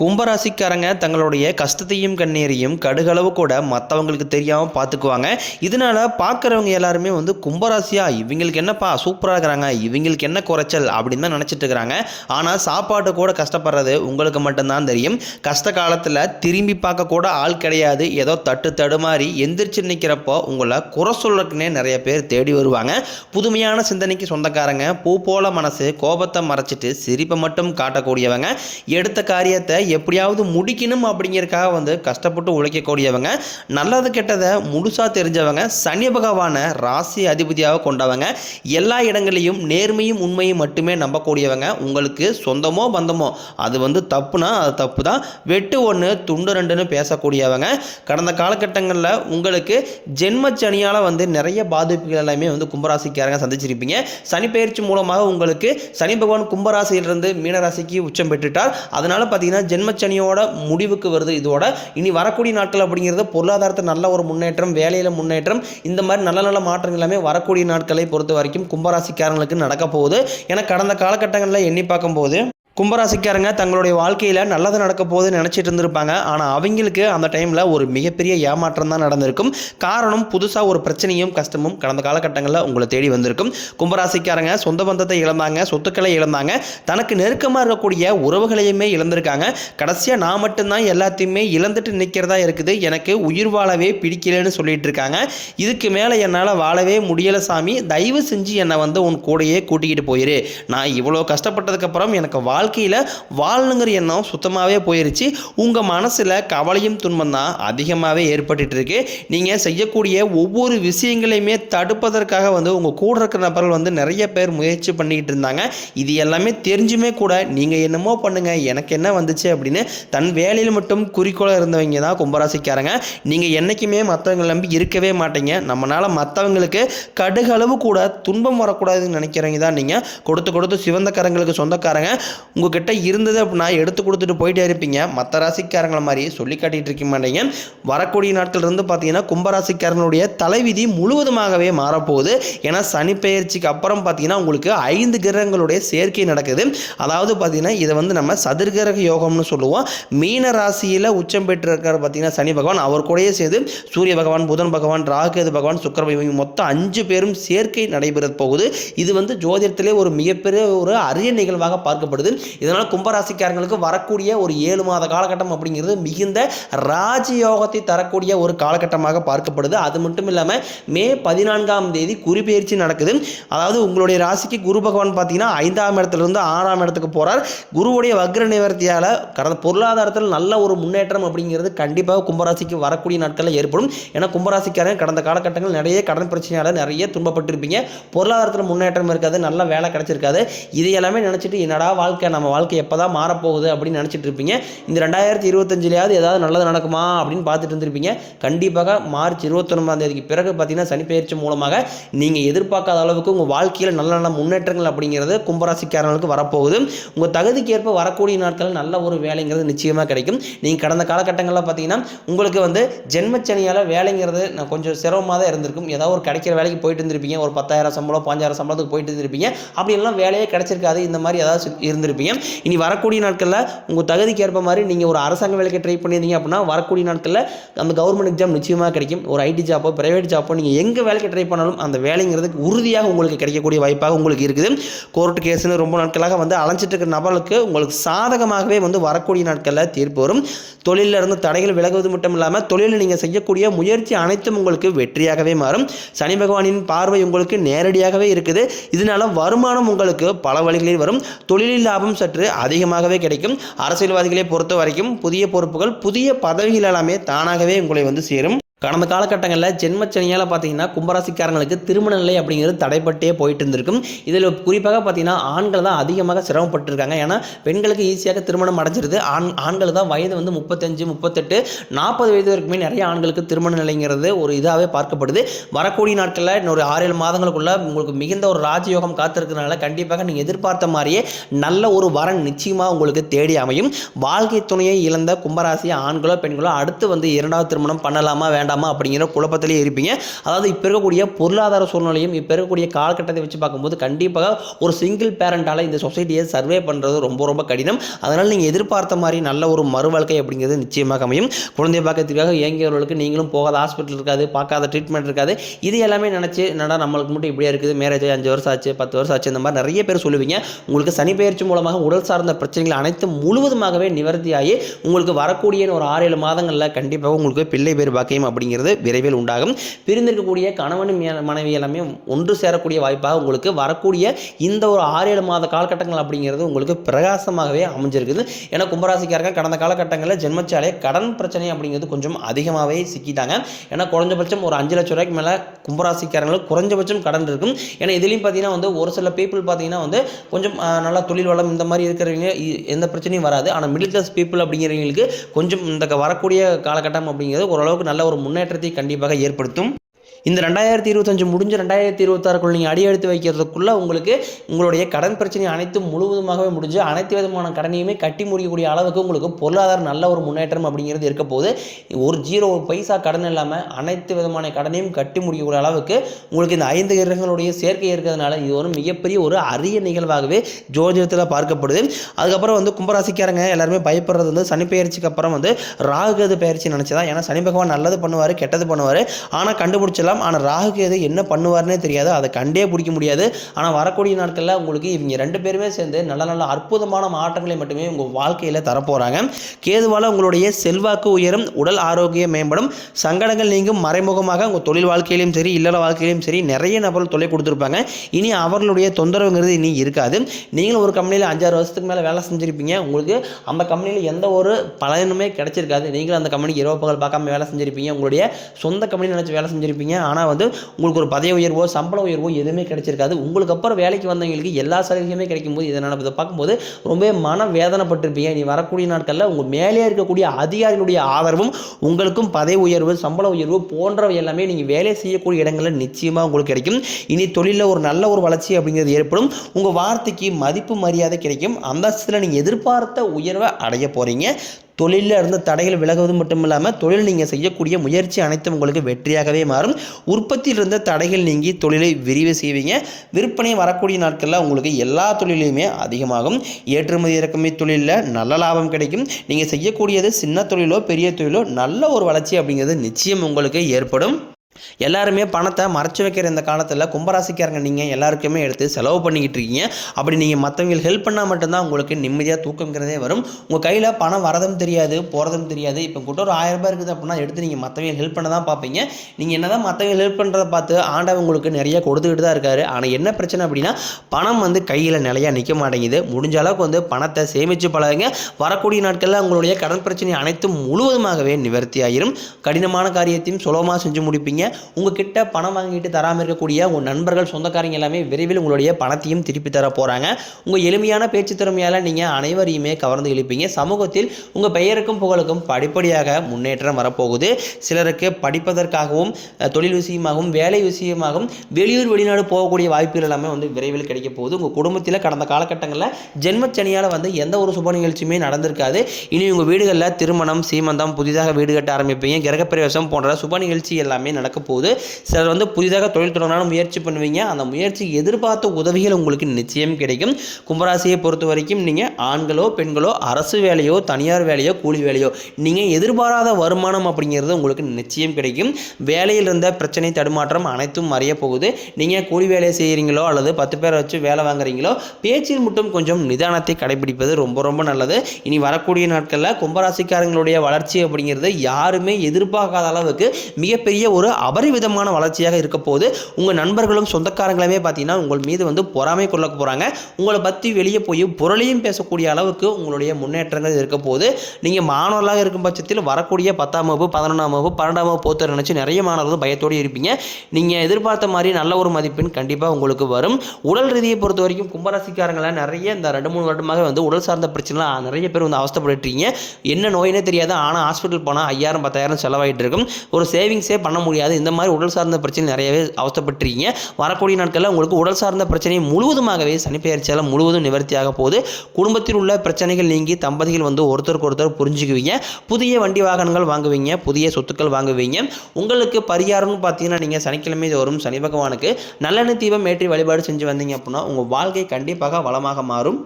கும்பராசிக்காரங்க தங்களுடைய கஷ்டத்தையும் கண்ணீரையும் கடுகளவு கூட மற்றவங்களுக்கு தெரியாமல் பார்த்துக்குவாங்க இதனால பார்க்குறவங்க எல்லாருமே வந்து கும்பராசியா இவங்களுக்கு என்னப்பா சூப்பராக இருக்கிறாங்க இவங்களுக்கு என்ன குறைச்சல் அப்படின்னு தான் நினச்சிட்டு இருக்கிறாங்க. ஆனால் சாப்பாடு கூட கஷ்டப்படுறது உங்களுக்கு மட்டும்தான் தெரியும். கஷ்ட காலத்தில் திரும்பி பார்க்க கூட ஆள் கிடையாது. ஏதோ தட்டு தடுமாறி எந்திரிச்சு நிற்கிறப்போ உங்களை குறை சொல்றதுக்குன்னே நிறைய பேர் தேடி வருவாங்க. புதுமையான சிந்தனைக்கு சொந்தக்காரங்க பூ போல மனசு கோபத்தை மறைச்சிட்டு சிரிப்பை மட்டும் காட்டக்கூடியவங்க. எடுத்த காரியத்தை எப்படியாவது முடிக்கணும் அப்படிங்கிறதுக்காக வந்து கஷ்டப்பட்டு உழைக்கக்கூடியவங்க நல்லது கெட்டதை முழுசாக தெரிஞ்சவங்க சனி பகவான ராசி அதிபதியாக கொண்டவங்க எல்லா இடங்களையும் நேர்மையும் உண்மையும் மட்டுமே நம்பக்கூடியவங்க உங்களுக்கு சொந்தமோ பந்தமோ அது வந்து தப்புனா அது தப்பு தான் வெட்டு ஒன்று துண்டு ரெண்டுன்னு பேசக்கூடியவங்க. கடந்த காலகட்டங்களில் உங்களுக்கு ஜென்ம சனியால் வந்து நிறைய பாதிப்புகள் எல்லாமே வந்து கும்பராசிக்காரங்க சந்திச்சிருப்பீங்க. சனி பயிற்சி மூலமாக உங்களுக்கு சனி பகவான் கும்பராசியிலிருந்து மீனராசிக்கு உச்சம் பெற்றுட்டார். அதனால் பார்த்தீங்கன்னா ஜென்மச்சனியோட முடிவுக்கு வருது இதோட. இனி வரக்கூடிய நாட்கள் அப்படிங்கிறது பொருளாதாரத்தை நல்ல ஒரு முன்னேற்றம் வேலையில் முன்னேற்றம் இந்த மாதிரி நல்ல நல்ல மாற்றங்கள் எல்லாமே வரக்கூடிய நாட்களை பொறுத்த வரைக்கும் கும்பராசிக்காரங்களுக்கு நடக்க போகுது. ஏன்னா கடந்த காலகட்டங்களில் எண்ணி பார்க்கும்போது கும்பராசிக்காரங்க தங்களுடைய வாழ்க்கையில் நல்லது நடக்க போகுதுன்னு நினச்சிட்டு இருந்திருப்பாங்க. ஆனால் அவங்களுக்கு அந்த டைமில் ஒரு மிகப்பெரிய ஏமாற்றம் தான் நடந்திருக்கும். காரணம் புதுசாக ஒரு பிரச்சனையும் கஷ்டமும் கடந்த காலகட்டங்களில் உங்களை தேடி வந்திருக்கும். கும்பராசிக்காரங்க சொந்த பந்தத்தை இழந்தாங்க சொத்துக்களை இழந்தாங்க. தனக்கு நெருக்கமாக இருக்கக்கூடிய உறவுகளையுமே இழந்திருக்காங்க. கடைசியாக நான் மட்டும்தான் எல்லாத்தையுமே இழந்துட்டு நிற்கிறதா இருக்குது. எனக்கு உயிர் வாழவே பிடிக்கலன்னு சொல்லிட்டு இருக்காங்க. இதுக்கு மேலே என்னால் வாழவே முடியலை சாமி. தயவு செஞ்சு என்னை வந்து உன் கூடையே கூட்டிக்கிட்டு போயிரு. நான் இவ்வளோ கஷ்டப்பட்டதுக்கப்புறம் எனக்கு வாழ்க்கையில் வாழணுங்கிற எண்ணம் சுத்தமாகவே போயிருச்சு. உங்கள் மனசில் கவலையும் துன்பம் தான் அதிகமாகவே ஏற்பட்டுட்டு இருக்கு நீங்கள் செய்யக்கூடிய ஒவ்வொரு விஷயங்களையுமே தடுப்பதற்காக வந்து உங்கள் கூட இருக்கிற நபர்கள் வந்து நிறைய பேர் முயற்சி பண்ணிக்கிட்டு இருந்தாங்க. இது எல்லாமே தெரிஞ்சுமே கூட நீங்கள் என்னமோ பண்ணுங்கள் எனக்கு என்ன வந்துச்சு அப்படின்னு தன் வேலையில் மட்டும் குறிக்கோளாக இருந்தவங்க தான் கும்பராசிக்காரங்க. நீங்கள் என்றைக்குமே மற்றவங்களை நம்பி இருக்கவே மாட்டீங்க. நம்மளால் மற்றவங்களுக்கு கடுகளவு கூட துன்பம் வரக்கூடாதுன்னு நினைக்கிறவங்க தான் நீங்கள் கொடுத்து கொடுத்து சிவந்த கரங்களுக்கு சொந்தக்காரங்க. உங்ககிட்ட இருந்தது அப்படின்னா எடுத்து கொடுத்துட்டு போயிட்டே இருப்பீங்க. மற்ற ராசிக்காரங்களை மாதிரி சொல்லி காட்டிகிட்டு இருக்க மாட்டீங்க. வரக்கூடிய நாட்கள் இருந்து பார்த்தீங்கன்னா கும்பராசிக்காரனுடைய தலைவிதி முழுவதுமாகவே மாறப்போகுது. ஏன்னா சனி பெயர்ச்சிக்கு அப்புறம் பார்த்தீங்கன்னா உங்களுக்கு ஐந்து கிரகங்களுடைய சேர்க்கை நடக்குது. அதாவது பார்த்தீங்கன்னா இதை வந்து நம்ம சதுர்கிரக யோகம்னு சொல்லுவோம். மீன ராசியில் உச்சம் பெற்றிருக்கார் பார்த்தீங்கன்னா சனி பகவான். அவர் கூடயே சேர்ந்து சூரிய பகவான் புதன் பகவான் ராகுகேது பகவான் சுக்கர பகவான் மொத்தம் அஞ்சு பேரும் சேர்க்கை நடைபெற போகுது. இது வந்து ஜோதிடத்திலே ஒரு மிகப்பெரிய ஒரு அரிய நிகழ்வாக பார்க்கப்படுது. இதனால் கும்பராசிக்காரங்களுக்கு வரக்கூடிய ஒரு ஏழு மாத காலகட்டம் அப்படிங்கிறது மிகுந்த ராஜயோகத்தை தரக்கூடிய ஒரு காலகட்டமாக பார்க்கப்படுது. அது மட்டும் இல்லாமல் மே பதினான்காம் தேதி குறிப்பெயர்ச்சி நடக்குது. அதாவது உங்களுடைய ராசிக்கு குரு பகவான் பார்த்தீங்கன்னா ஐந்தாம் இடத்துல இருந்து ஆறாம் இடத்துக்கு போகிறார் குருவுடைய வக்ர நிவர்த்தியால் கடந்த பொருளாதாரத்தில் நல்ல ஒரு முன்னேற்றம் அப்படிங்கிறது கண்டிப்பாக கும்பராசிக்கு வரக்கூடிய நாட்களில் ஏற்படும். ஏன்னா கும்பராசிக்காரங்க கடந்த காலகட்டங்கள் நிறைய கடன் பிரச்சனையால் நிறைய துன்பப்பட்டிருப்பீங்க. பொருளாதாரத்தில் முன்னேற்றம் இருக்காது நல்ல வேலை கிடச்சிருக்காது. இதையெல்லாமே நினச்சிட்டு என்னடா வாழ்க்கை நம்ம வாழ்க்கை எப்போ தான் மாறப்போகுது அப்படின்னு நினச்சிட்டு இருப்பீங்க. இந்த ரெண்டாயிரத்தி இருபத்தஞ்சிலையாவது ஏதாவது நல்லது நடக்குமா அப்படின்னு பார்த்துட்டு இருந்திருப்பீங்க. கண்டிப்பாக மார்ச் இருபத்தொன்பதாம் தேதிக்கு பிறகு பார்த்தீங்கன்னா சனிப்பெயர்ச்சி மூலமாக நீங்கள் எதிர்பார்க்காத அளவுக்கு உங்கள் வாழ்க்கையில் நல்ல நல்ல முன்னேற்றங்கள் அப்படிங்கிறது கும்பராசிக்காரர்களுக்கு வரப்போகுது. உங்கள் தகுதிக்கு ஏற்ப வரக்கூடிய நாட்களில் நல்ல ஒரு வேலைங்கிறது நிச்சயமாக கிடைக்கும். நீங்கள் கடந்த காலகட்டங்களில் பார்த்தீங்கன்னா உங்களுக்கு வந்து ஜென்மச்சனியால் வேலைங்கிறது நான் கொஞ்சம் சிரமமாக தான் இருந்திருக்கும். ஏதாவது ஒரு கிடைக்கிற வேலைக்கு போயிட்டு இருந்திருப்பீங்க. ஒரு பத்தாயிரம் சம்பளம் பாஞ்சாயிரம் சம்பளத்துக்கு போயிட்டு இருந்திருப்பீங்க. அப்படி எல்லாம் வேலையே கிடைச்சிருக்காது. இந்த மாதிரி ஏதாவது இருந்திருப்பீங்க. இருந்திருப்பீங்க இனி வரக்கூடிய நாட்களில் உங்கள் தகுதிக்கு ஏற்ப மாதிரி நீங்கள் ஒரு அரசாங்க வேலைக்கு ட்ரை பண்ணியிருந்தீங்க அப்படின்னா வரக்கூடிய நாட்களில் அந்த கவர்மெண்ட் எக்ஸாம் நிச்சயமாக கிடைக்கும். ஒரு ஐடி ஜாப்போ பிரைவேட் ஜாப்போ நீங்கள் எங்கே வேலைக்கு ட்ரை பண்ணாலும் அந்த வேலைங்கிறதுக்கு உறுதியாக உங்களுக்கு கிடைக்கக்கூடிய வாய்ப்பாக உங்களுக்கு இருக்குது. கோர்ட் கேஸ்னு ரொம்ப நாட்களாக வந்து அலைஞ்சிட்டு இருக்கிற நபர்களுக்கு உங்களுக்கு சாதகமாகவே வந்து வரக்கூடிய நாட்களில் தீர்ப்பு வரும். தொழிலில் இருந்து தடைகள் விலகுவது மட்டும் இல்லாமல் தொழிலில் நீங்கள் செய்யக்கூடிய முயற்சி அனைத்தும் உங்களுக்கு வெற்றியாகவே மாறும். சனி பகவானின் பார்வை உங்களுக்கு நேரடியாகவே இருக்குது. இதனால வருமானம் உங்களுக்கு பல வழிகளில் வரும். தொழிலில் லாபம் சற்று அதிகமாகவே கிடைக்கும். அரசியல்வாதிகளை பொறுத்த வரைக்கும் புதிய பொறுப்புகள் புதிய பதவிகள் எல்லாமே தானாகவே உங்களை வந்து சேரும். கடந்த காலகட்டங்களில் ஜென்மச்சனியால் பார்த்தீங்கன்னா கும்பராசிக்காரங்களுக்கு திருமண நிலை அப்படிங்கிறது தடைப்பட்டே போயிட்டு இருந்திருக்கும். இதில் குறிப்பாக பார்த்தீங்கன்னா ஆண்கள் தான் அதிகமாக சிரமப்பட்டிருக்காங்க. ஏன்னா பெண்களுக்கு ஈஸியாக திருமணம் அடைஞ்சிருது. ஆண் ஆண்கள் தான் வயது வந்து முப்பத்தஞ்சு முப்பத்தெட்டு நாற்பது வயது வரைக்குமே நிறைய ஆண்களுக்கு திருமண நிலைங்கிறது ஒரு இதாகவே பார்க்கப்படுது. வரக்கூடிய நாட்களில் இன்னொரு ஆறு ஏழு மாதங்களுக்குள்ள உங்களுக்கு மிகுந்த ஒரு ராஜயோகம் காத்திருக்கிறதுனால கண்டிப்பாக நீங்கள் எதிர்பார்த்த மாதிரியே நல்ல ஒரு வரன் நிச்சயமாக உங்களுக்கு தேடி அமையும். வாழ்க்கை துணையை இழந்த கும்பராசி ஆண்களோ பெண்களோ அடுத்து வந்து இரண்டாவது திருமணம் பண்ணலாமா வேண்டாம் வேண்டாமா அப்படிங்கிற குழப்பத்திலேயே இருப்பீங்க. அதாவது இப்போ இருக்கக்கூடிய பொருளாதார சூழ்நிலையும் இப்போ இருக்கக்கூடிய காலகட்டத்தை வச்சு பார்க்கும்போது கண்டிப்பாக ஒரு சிங்கிள் பேரண்டால் இந்த சொசைட்டியை சர்வே பண்ணுறது ரொம்ப ரொம்ப கடினம். அதனால் நீங்கள் எதிர்பார்த்த மாதிரி நல்ல ஒரு மறுவாழ்க்கை அப்படிங்கிறது நிச்சயமாக அமையும். குழந்தை பார்க்கறதுக்காக இயங்கியவர்களுக்கு நீங்களும் போகாத ஹாஸ்பிட்டல் இருக்காது பார்க்காத ட்ரீட்மெண்ட் இருக்காது. இது எல்லாமே நினச்சி என்னடா நம்மளுக்கு மட்டும் இப்படியே இருக்குது மேரேஜ் அஞ்சு வருஷம் ஆச்சு பத்து வருஷம் ஆச்சு இந்த மாதிரி நிறைய பேர் சொல்லுவீங்க. உங்களுக்கு சனி பயிற்சி மூலமாக உடல் சார்ந்த பிரச்சனைகள் அனைத்தும் முழுவதுமாகவே நிவர்த்தியாகி உங்களுக்கு வரக்கூடிய ஒரு ஆறு ஏழு மாதங்களில் கண்டிப்பாக உங்களுக்கு பிள்ளை பேர் பாக்கியம் அப்படிங்கிறது விரைவில் உண்டாகும். பிரிந்திருக்கக்கூடிய கணவன் மே- மனைவி எல்லாமே ஒன்று சேரக்கூடிய வாய்ப்பாக உங்களுக்கு வரக்கூடிய இந்த ஒரு ஆறு ஏழு மாத காலகட்டங்கள் அப்படிங்கிறது உங்களுக்கு பிரகாசமாகவே அமைஞ்சிருக்குது. ஏன்னா கும்பராசிக்காரங்க கடந்த காலகட்டங்களில் ஜென்மச்சாலே கடன் பிரச்சனை அப்படிங்கிறது கொஞ்சம் அதிகமாகவே சிக்கிட்டாங்க. ஏன்னா குறைஞ்சபட்சம் ஒரு அஞ்சு லட்ச ரூபாய்க்கு மேலே கும்பராசிக்காரங்களுக்கு குறைஞ்சபட்சம் கடன் இருக்கும். ஏன்னா இதுலேயும் பார்த்தீங்கன்னா வந்து ஒரு சில பீப்புள் பார்த்தீங்கன்னா வந்து கொஞ்சம் நல்லா தொழில் வளம் இந்த மாதிரி இருக்கிறவங்க எந்த பிரச்சனையும் வராது. ஆனால் மிடில் கிளாஸ் பீப்புள் அப்படிங்கிறவங்களுக்கு கொஞ்சம் இந்த வரக்கூடிய காலகட்டம் அப்படிங்கிறது ஓரளவுக்கு நல்ல ஒரு முன்னேற்றத்தை கண்டிப்பாக ஏற்படுத்தும். இந்த ரெண்டாயிரத்தி இருபத்தஞ்சு முடிஞ்சு ரெண்டாயிரத்தி இருபத்தாறுக்குள்ள நீங்கள் அடி எடுத்து வைக்கிறதுக்குள்ளே உங்களுக்கு உங்களுடைய கடன் பிரச்சனை அனைத்தும் முழுவதுமாகவே முடிஞ்சு அனைத்து விதமான கடனையுமே கட்டி முடிக்கக்கூடிய அளவுக்கு உங்களுக்கு பொருளாதார நல்ல ஒரு முன்னேற்றம் அப்படிங்கிறது இருக்க போது ஒரு ஜீரோ ஒரு பைசா கடன் இல்லாமல் அனைத்து விதமான கடனையும் கட்டி முடிக்கக்கூடிய அளவுக்கு உங்களுக்கு இந்த ஐந்து கிரகங்களுடைய சேர்க்கை இருக்கிறதுனால இது ஒரு மிகப்பெரிய ஒரு அரிய நிகழ்வாகவே ஜோதிடத்தில் பார்க்கப்படுது. அதுக்கப்புறம் வந்து கும்பராசிக்காரங்க எல்லாருமே பயப்படுறது வந்து சனி பெயர்ச்சிக்கு அப்புறம் வந்து ராகுகது பயிற்சி நினச்சதா ஏன்னா சனி பகவான் நல்லது பண்ணுவார் கெட்டது பண்ணுவார். ஆனால் கண்டுபிடிச்சிடலாம் ஆனால் ராகுகேது என்ன பண்ணுவார்னே தெரியாது. அதை கண்டே பிடிக்க முடியாது. ஆனால் வரக்கூடிய நாட்களில் உங்களுக்கு இவங்க ரெண்டு பேருமே சேர்ந்து நல்ல நல்ல அற்புதமான மாற்றங்களை மட்டுமே உங்கள் வாழ்க்கையில் தரப்போகிறாங்க கேதுவால் உங்களுடைய செல்வாக்கு உயரும் உடல் ஆரோக்கியம் மேம்படும் சங்கடங்கள் நீங்கும். மறைமுகமாக உங்கள் தொழில் வாழ்க்கையிலையும் சரி இல்லற வாழ்க்கையிலையும் சரி நிறைய நபர்கள் தொலை கொடுத்துருப்பாங்க. இனி அவர்களுடைய தொந்தரவுங்கிறது இனி இருக்காது. நீங்களும் ஒரு கம்பெனியில் அஞ்சாறு வருஷத்துக்கு மேலே வேலை செஞ்சுருப்பீங்க. உங்களுக்கு அந்த கம்பெனியில் எந்த ஒரு பலனுமே கிடைச்சிருக்காது. நீங்களும் அந்த கம்பெனிக்கு இரவு பகல் பார்க்காம வேலை செஞ்சுருப்பீங்க. உங்களுடைய சொந்த கம்பெனி நினச்சி வேலை செஞ்சுருப்பீங்க. ஆனால் வந்து உங்களுக்கு ஒரு பதவி உயர்வோ சம்பள உயர்வோ எதுவுமே கிடைச்சிருக்காது. உங்களுக்கு அப்புறம் வேலைக்கு வந்தவங்களுக்கு எல்லா சலுகையுமே கிடைக்கும் போது இதை இதை பார்க்கும்போது ரொம்ப மன வேதனைப்பட்டிருப்பீங்க நீ வரக்கூடிய நாட்களில் உங்கள் மேலே இருக்கக்கூடிய அதிகாரிகளுடைய ஆதரவும் உங்களுக்கும் பதவி உயர்வு சம்பள உயர்வு போன்றவை எல்லாமே நீங்கள் வேலை செய்யக்கூடிய இடங்களில் நிச்சயமாக உங்களுக்கு கிடைக்கும். இனி தொழிலில் ஒரு நல்ல ஒரு வளர்ச்சி அப்படிங்கிறது ஏற்படும். உங்கள் வார்த்தைக்கு மதிப்பு மரியாதை கிடைக்கும். அந்தஸ்தில் நீங்கள் எதிர்பார்த்த உயர்வை அடைய போகிறீங்க தொழிலில் இருந்த தடைகள் விலகுவது மட்டும் இல்லாமல் தொழில் நீங்கள் செய்யக்கூடிய முயற்சி அனைத்தும் உங்களுக்கு வெற்றியாகவே மாறும். உற்பத்தியில் இருந்த தடைகள் நீங்கி தொழிலை விரிவு செய்வீங்க. விற்பனை வரக்கூடிய நாட்களில் உங்களுக்கு எல்லா தொழிலையுமே அதிகமாகும். ஏற்றுமதி இறக்குமதி தொழிலில் நல்ல லாபம் கிடைக்கும். நீங்கள் செய்யக்கூடியது சின்ன தொழிலோ பெரிய தொழிலோ நல்ல ஒரு வளர்ச்சி அப்படிங்கிறது நிச்சயம் உங்களுக்கு ஏற்படும். எல்லாருமே பணத்தை மறைச்சு வைக்கிற இந்த காலத்தில் கும்பராசிக்காரங்க நீங்கள் எல்லாருக்குமே எடுத்து செலவு பண்ணிக்கிட்டு இருக்கீங்க. அப்படி நீங்கள் மற்றவங்களுக்கு ஹெல்ப் பண்ணால் மட்டும்தான் உங்களுக்கு நிம்மதியாக தூக்கங்கிறதே வரும். உங்கள் கையில் பணம் வரதும் தெரியாது போகிறதும் தெரியாது. இப்போ கூட ஒரு ஆயிரம் ரூபாய் இருக்குது அப்படின்னா எடுத்து நீங்கள் மற்றவங்க ஹெல்ப் பண்ண தான் பார்ப்பீங்க. நீங்கள் என்ன தான் மற்றவங்க ஹெல்ப் பண்ணுறத பார்த்து ஆண்டவன் உங்களுக்கு நிறைய கொடுத்துக்கிட்டு தான் இருக்காரு. ஆனால் என்ன பிரச்சனை அப்படின்னா பணம் வந்து கையில் நிலையாக நிற்க மாட்டேங்குது. முடிஞ்ச அளவுக்கு வந்து பணத்தை சேமித்து பழகுங்க. வரக்கூடிய நாட்களில் உங்களுடைய கடன் பிரச்சனை அனைத்தும் முழுவதுமாகவே நிவர்த்தி ஆயிரும் கடினமான காரியத்தையும் சுலபமாக செஞ்சு முடிப்பீங்க. உங்ககிட்ட பணம் வாங்கிட்டு தராமல் இருக்கக்கூடிய உங்கள் நண்பர்கள் சொந்தக்காரங்க எல்லாமே விரைவில் உங்களுடைய பணத்தையும் திருப்பி தர போகிறாங்க உங்கள் எளிமையான பேச்சு திறமையால் நீங்கள் அனைவரையுமே கவர்ந்து இழுப்பீங்க. சமூகத்தில் உங்கள் பெயருக்கும் புகழுக்கும் படிப்படியாக முன்னேற்றம் வரப்போகுது. சிலருக்கு படிப்பதற்காகவும் தொழில் விஷயமாகவும் வேலை விஷயமாகவும் வெளியூர் வெளிநாடு போகக்கூடிய வாய்ப்புகள் எல்லாமே வந்து விரைவில் கிடைக்க போகுது. உங்கள் குடும்பத்தில் கடந்த காலகட்டங்களில் ஜென்மச்சனியால் வந்து எந்த ஒரு சுப நிகழ்ச்சியுமே நடந்திருக்காது. இனி உங்கள் வீடுகளில் திருமணம் சீமந்தம் புதிதாக வீடு கட்ட ஆரம்பிப்பீங்க. கிரகப்பிரவேசம் போன்ற சுப நிகழ்ச்சி எல்லாமே நடக்க போகுது சிலர் வந்து புதிதாக தொழில் தொடங்கினாலும் முயற்சி பண்ணுவீங்க. அந்த முயற்சி எதிர்பார்த்த உதவிகள் உங்களுக்கு நிச்சயம் கிடைக்கும். கும்பராசியை பொறுத்த வரைக்கும் நீங்கள் ஆண்களோ பெண்களோ அரசு வேலையோ தனியார் வேலையோ கூலி வேலையோ நீங்கள் எதிர்பாராத வருமானம் அப்படிங்கிறது உங்களுக்கு நிச்சயம் கிடைக்கும். வேலையில் இருந்த பிரச்சனை தடுமாற்றம் அனைத்தும் மறைய போகுது. நீங்கள் கூலி வேலையை செய்கிறீங்களோ அல்லது பத்து பேரை வச்சு வேலை வாங்குறீங்களோ பேச்சில் மட்டும் கொஞ்சம் நிதானத்தை கடைபிடிப்பது ரொம்ப ரொம்ப நல்லது. இனி வரக்கூடிய நாட்களில் கும்பராசிக்காரங்களுடைய வளர்ச்சி அப்படிங்கிறது யாருமே எதிர்பார்க்காத அளவுக்கு மிகப்பெரிய ஒரு அபரிவிதமான வளர்ச்சியாக இருக்க போது உங்கள் நண்பர்களும் சொந்தக்காரங்களுமே பார்த்தீங்கன்னா உங்கள் மீது வந்து பொறாமை கொள்ள போகிறாங்க உங்களை பற்றி வெளியே போய் புரளியும் பேசக்கூடிய அளவுக்கு உங்களுடைய முன்னேற்றங்கள் இருக்க போது நீங்கள் மாணவர்களாக இருக்கும் பட்சத்தில் வரக்கூடிய பத்தாம் வகுப்பு பதினொன்றாம் வகுப்பு பன்னெண்டாம் வகுப்பு போத்தர் நினச்சி நிறைய மாணவர்கள் பயத்தோடு இருப்பீங்க. நீங்கள் எதிர்பார்த்த மாதிரி நல்ல ஒரு மதிப்பெண் கண்டிப்பாக உங்களுக்கு வரும். உடல் ரீதியை பொறுத்த வரைக்கும் கும்பராசிக்காரங்களை நிறைய இந்த ரெண்டு மூணு வருடமாக வந்து உடல் சார்ந்த பிரச்சனைலாம் நிறைய பேர் வந்து அவஸ்தைப்பட்டுருக்கீங்க என்ன நோயினே தெரியாது. ஆனால் ஹாஸ்பிட்டல் போனால் ஐயாயிரம் பத்தாயிரம் செலவாகிட்டு இருக்கும். ஒரு சேவிங்ஸே பண்ண முடியாது. முடியாது இந்த மாதிரி உடல் சார்ந்த பிரச்சனை நிறையவே அவஸ்தப்பட்டிருக்கீங்க. வரக்கூடிய நாட்களில் உங்களுக்கு உடல் சார்ந்த பிரச்சனை முழுவதுமாகவே சனிப்பெயர்ச்சியால் முழுவதும் நிவர்த்தியாக போகுது. குடும்பத்தில் உள்ள பிரச்சனைகள் நீங்கி தம்பதிகள் வந்து ஒருத்தருக்கு ஒருத்தர் புரிஞ்சுக்குவீங்க. புதிய வண்டி வாகனங்கள் வாங்குவீங்க. புதிய சொத்துக்கள் வாங்குவீங்க. உங்களுக்கு பரிகாரம்னு பார்த்தீங்கன்னா நீங்கள் சனிக்கிழமை தோறும் சனி பகவானுக்கு நல்லெண்ணெய் தீபம் ஏற்றி வழிபாடு செஞ்சு வந்தீங்க அப்படின்னா உங்கள் வாழ்க்கை கண்டிப்பாக வளமாக மாறும்.